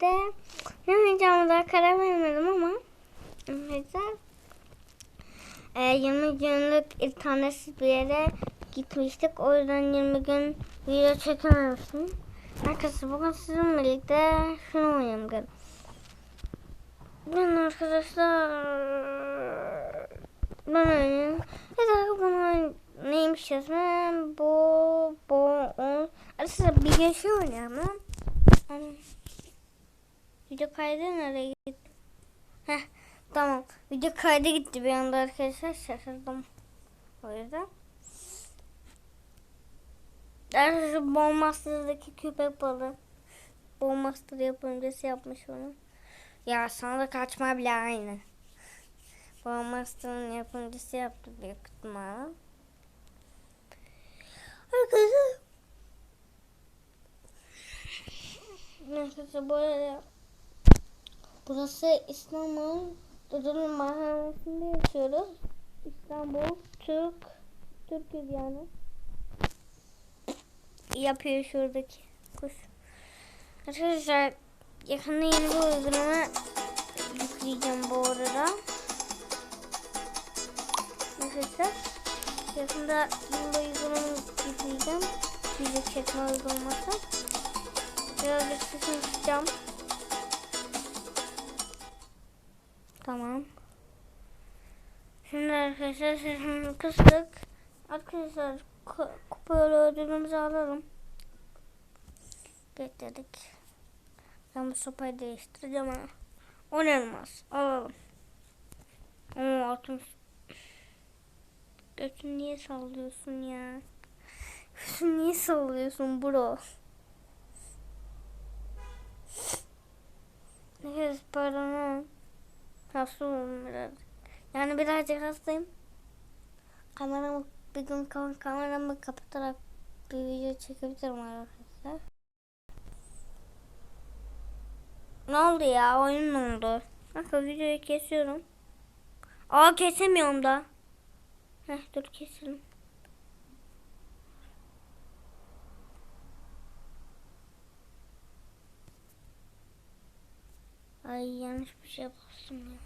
birlikte ne oynayacağımı daha karar vermedim ama güzel. Ee, 20 günlük internetsiz bir yere gitmiştik. O yüzden 20 gün video çekememiştim. Arkadaşlar bugün sizinle birlikte şunu oynayalım. Ben arkadaşlar ben oynayayım. Evet bunu neymiş yazmam bu bu o. Arkadaşlar bir gün şey oynayalım lan. Video kaydı nereye gitti? Heh tamam. Video kaydı gitti bir anda arkadaşlar şaşırdım. O yüzden. Arkadaşlar Bombmaster'daki köpek balığı. Bombmaster yapımcısı yapmış onu. Ya sana da kaçma bile aynı. Bombmaster'ın yapımcısı yaptı büyük ihtimalle. Arkadaşlar. Neyse böyle. Burası İstanbul Dudullu Mahallesi'nde yaşıyoruz. İstanbul Türk Türk'üz yani. Yapıyor şuradaki kuş. Arkadaşlar yakında yeni bir uygulama yükleyeceğim bu arada. Arkadaşlar yakında yeni bir uygulama yükleyeceğim. Video çekme uygulaması. Birazcık sesini tutacağım. Tamam. Şimdi arkadaşlar sesini kıstık. Arkadaşlar ku- kupalı ödülümüzü alalım. Bekledik. Ben bu sopayı değiştireceğim ama. 10 elmas alalım. Oo altın. Götünü niye sallıyorsun ya? Götünü niye sallıyorsun bro? Ne kadar pardon. Hasta biraz. Yani birazcık hastayım. Kameramı bir gün kam- kameramı kapatarak bir video çekebilirim arkadaşlar. Ne oldu ya? Oyun ne oldu? Bakın videoyu kesiyorum. Aa kesemiyorum da. Heh dur keselim. Yanlış bir şey yapmışım ya.